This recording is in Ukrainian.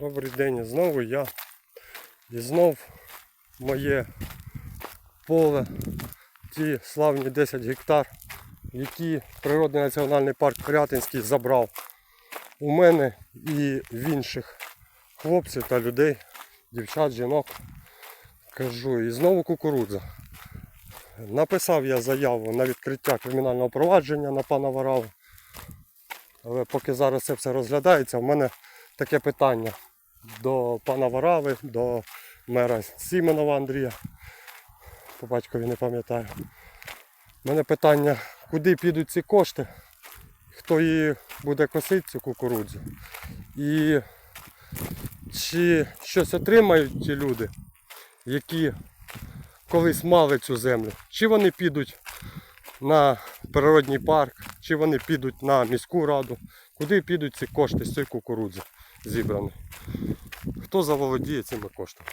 Добрий день, знову я. І знов моє поле, ті славні 10 гектар, які Природний національний парк Пирятинський забрав у мене і в інших хлопців та людей, дівчат, жінок. Кажу, і знову кукурудза. Написав я заяву на відкриття кримінального провадження на пана Вараву. Але поки зараз це все розглядається, в мене таке питання до пана Варави, до мера Сімонова Андрія. По батькові не пам'ятаю. У мене питання, куди підуть ці кошти, хто її буде косити, цю кукурудзу. І чи щось отримають ті люди, які колись мали цю землю, чи вони підуть на природній парк, чи вони підуть на міську раду, куди підуть ці кошти з цієї кукурудзи зібрані. Хто заволодіє цими коштами?